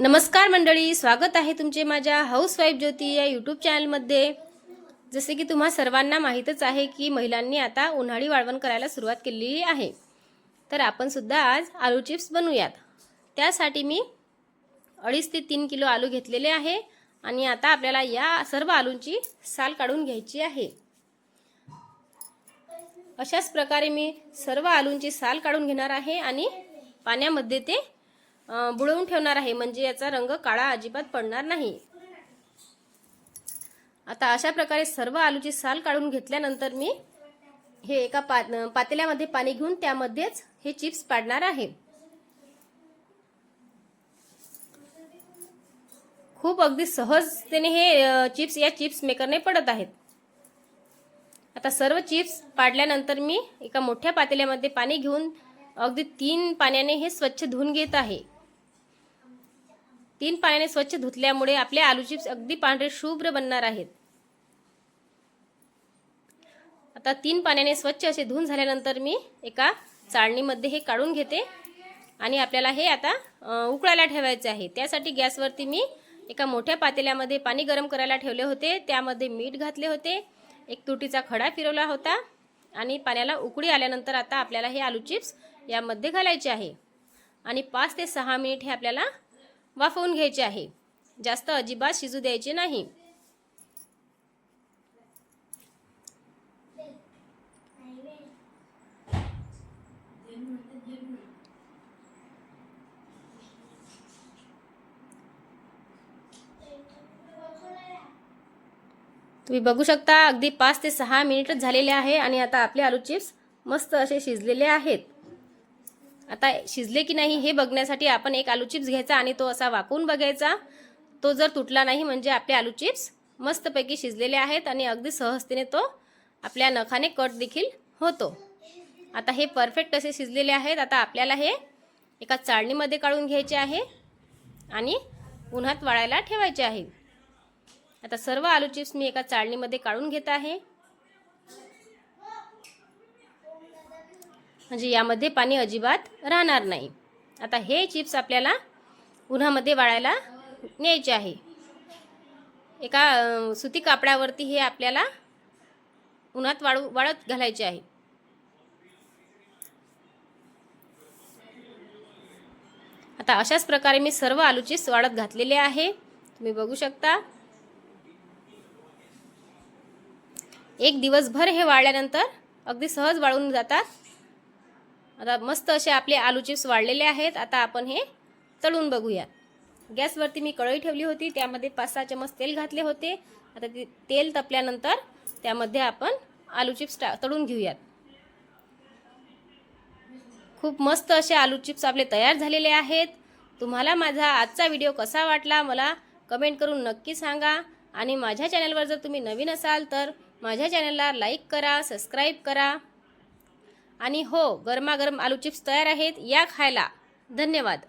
नमस्कार मंडळी स्वागत आहे तुमचे माझ्या हाऊसवाईफ ज्योती या यूट्यूब चॅनलमध्ये जसे की तुम्हा सर्वांना माहीतच आहे की महिलांनी आता उन्हाळी वाळवण करायला सुरुवात केलेली आहे. तर आपण सुद्धा आज आलू चिप्स बनवूयात. त्यासाठी मी अडीच ते तीन किलो आलू घेतलेले आहे आणि आता आपल्याला या सर्व आलूंची साल काढून घ्यायची आहे. अशाच प्रकारे मी सर्व आलूंची साल काढून घेणार आहे आणि पाण्यामध्ये ते बुडवून ठेवणार आहे. म्हणजे याचा रंग काळा अजिबात पडणार नाही. आता अशा प्रकारे सर्व आलूची साल काढून घेतल्यानंतर मी हे एका पा पातेल्यामध्ये पाणी घेऊन त्यामध्येच हे चिप्स पाडणार आहे. खूप अगदी सहजतेने हे चिप्स या चिप्स मेकरने पडत आहेत. आता सर्व चिप्स पाडल्यानंतर मी एका मोठ्या पातेल्यामध्ये पाणी घेऊन अगदी तीन पाण्याने हे स्वच्छ धुवून घेत आहे. तीन पाण्याने स्वच्छ धुतल्यामुळे आपले आलू चिप्स अगदी पांढरे शुभ्र बनणार आहेत. आता तीन पाण्याने स्वच्छ असे धुवून झाल्यानंतर मी एका चाळणीमध्ये हे काढून घेते. आणि आपल्याला हे आता उकळायला ठेवायचे आहे. त्यासाठी गॅसवरती मी एका मोठ्या पातेल्यामध्ये पाणी गरम करायला ठेवले होते. त्यामध्ये मीठ घातले होते. एक तुटीचा खडा फिरवला होता. आणि पाण्याला उकळी आल्यानंतर आता आपल्याला हे आलू चिप्स यामध्ये घालायचे आहे. आणि पाच ते सहा मिनिट हे आपल्याला वाफवून घ्यायचे आहे. जास्त अजिबात शिजू द्यायचे नाही. तुम्ही बघू शकता अगदी पाच ते सहा मिनिटच झालेले आहे आणि आता आपले आलू चिप्स मस्त असे शिजलेले आहेत. आता शिजले की नाही हे बघण्यासाठी आपण एक आलू चिप्स घ्यायचा आणि तो असा वाकून बघायचा. तो जर तुटला नाही म्हणजे आपले आलू चिप्स मस्तपैकी शिजलेले आहेत आणि अगदी सहजतेने तो आपल्या नखाने कट देखील होतो. आता हे परफेक्ट असे शिजलेले आहेत. आता आपल्याला हे एका चाळणीमध्ये काढून घ्यायचे आहे आणि उन्हात वाळायला ठेवायचे आहे. आता सर्व आलू चिप्स मी एका चाळणीमध्ये काढून घेत आहे. म्हणजे यामध्ये पाणी अजिबात राहणार नाही. आता हे चिप्स आपल्याला उन्हामध्ये वाळायला न्यायचे आहे. एका सुती कापडावरती हे आपल्याला उन्हात वाळू वाळत घालायचे आहे. आता अशाच प्रकारे मी सर्व आलू चिप्स वाळत घातलेले आहे. तुम्ही बघू शकता. एक दिवसभर हे वाळल्यानंतर अगदी सहज वाळून जातात. आता मस्त असे आपले आलू चिप्स वाढलेले आहेत. आता आपण हे तळून बघूया. गॅसवरती मी कढई ठेवली होती. त्यामध्ये पाच सहा चमच तेल घातले होते. आता ते तेल तपल्यानंतर त्यामध्ये आपण आलू चिप्स टा तळून घेऊयात. खूप मस्त असे आलू चिप्स आपले तयार झालेले आहेत. तुम्हाला माझा आजचा व्हिडिओ कसा वाटला मला कमेंट करून नक्की सांगा. आणि माझ्या चॅनलवर जर तुम्ही नवीन असाल तर माझ्या चॅनलला लाईक करा सबस्क्राईब करा. आणि हो गरमागरम आलू चिप्स तयार आहेत या खायला. धन्यवाद.